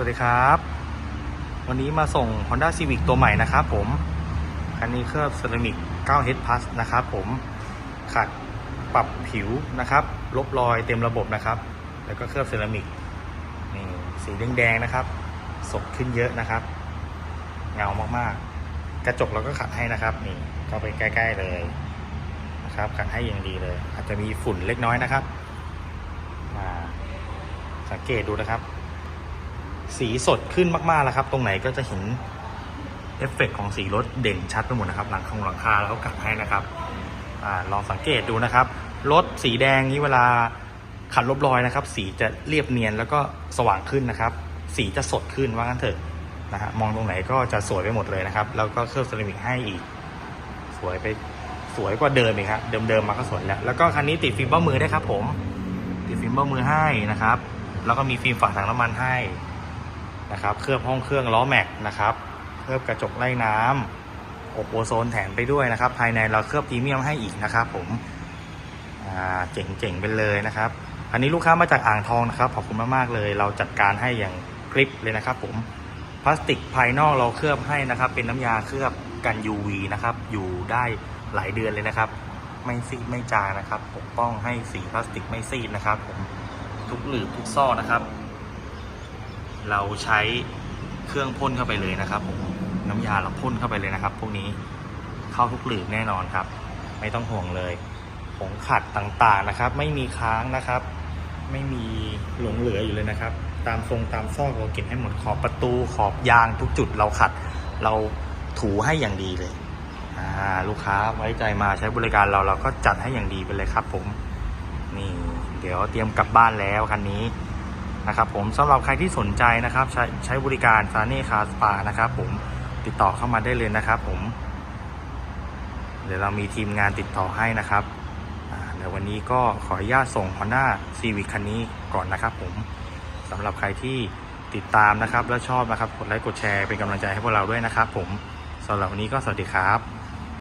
วัสดีครับ วันนี้มาส่ง Honda Civic ตัวใหม่นะครับผม คันนี้เคลือบเซรามิก 9H Plus นะครับผม ขัดปรับผิวนะครับ ลบรอยเต็มระบบนะครับ แล้วก็เคลือบเซรามิก นี่สีแดงๆนะครับ สดขึ้นเยอะนะครับ เงามากๆ กระจกเราก็ขัดให้นะครับ นี่เข้าไปใกล้ๆเลยนะครับ ขัดให้อย่างดีเลย อาจจะมีฝุ่นเล็กน้อยนะครับอ่าสังเกตดูนะครับ สีสดขึ้นมากๆแล้วครับ ตรงไหนก็จะเห็นเอฟเฟกต์ของสีรถเด่นชัดไปหมดนะครับหลังของหลังคาแล้วก็กัดให้นะครับอลองสังเกตดูนะครับ รถสีแดงนี้เวลาขัดลบรอยนะครับ สีจะเรียบเนียนแล้วก็สว่างขึ้นนะครับ สีจะสดขึ้นว่างั้นเถอะนะฮะมองตรงไหนก็จะสวยไปหมดเลยนะครับ แล้วก็เคลือบเซรามิกให้อีก สวยไปสวยกว่าเดิมอีกครับเดิมๆมาก็สวยแล้ว แล้วก็คันนี้ติดฟิล์มเบ้ามือได้วยครับ ผม ติดฟิล์มเบ้ามือให้นะครับ แล้วก็มีฟิล์มฝาถังน้ำมันให้ นะครับ เคลือบห้องเครื่องล้อแม็กนะครับ เคลือบกระจกไล่น้ำอบโอโซนแถมไปด้วยนะครับ ภายในเราเคลือบพรีเมียมให้อีกนะครับ ผมเจ๋งๆไปเลยนะครับ อันนี้ลูกค้ามาจากอ่างทองนะครับ ขอบคุณมากๆเลย เราจัดการให้อย่างคลิปเลยนะครับ ผมพลาสติกภายนอกเราเคลือบให้นะครับ เป็นน้ำยาเคลือบกัน UV นะครับ อยู่ได้หลายเดือนเลยนะครับ ไม่ซีดไม่จางนะครับ ปกป้องให้สีพลาสติกไม่ซีดนะครับ ผมทุกหลืบทุกซ่อนะครับ เราใช้เครื่องพ่นเข้าไปเลยนะครับผมน้ำยาเราพ่นเข้าไปเลยนะครับ พวกนี้เข้าทุกหลืบแน่นอนครับ ไม่ต้องห่วงเลยผงขัดต่างๆนะครับ ไม่มีค้างนะครับ ไม่มีหลงเหลืออยู่เลยนะครับ ตามทรงตามซอกเราเก็บให้หมดขอบประตูขอบยางทุกจุดเราขัด เราถูให้อย่างดีเลยลูกค้าไว้ใจมาใช้บริการเราเราก็จัดให้อย่างดีไปเลยครับ ผม นี่ เดี๋ยวเตรียมกลับบ้านแล้วคันนี้ นะครับผมสำหรับใครที่สนใจนะครับใช้ใช้บริการซาเน่คาสปานะครับผมติดต่อเข้ามาได้เลยนะครับผม เดี๋ยวเรามีทีมงานติดต่อให้นะครับอ่าเดี๋ยววันนี้ก็ขออนุญาตส่ง Honda Civic คันนี้ก่อนนะครับผมสำหรับใครที่ติดตามนะครับ และชอบนะครับกดไลค์กดแชร์เป็นกำลังใจให้พวกเราด้วยนะครับผมสำหรับวันนี้ก็สวัสดีครับ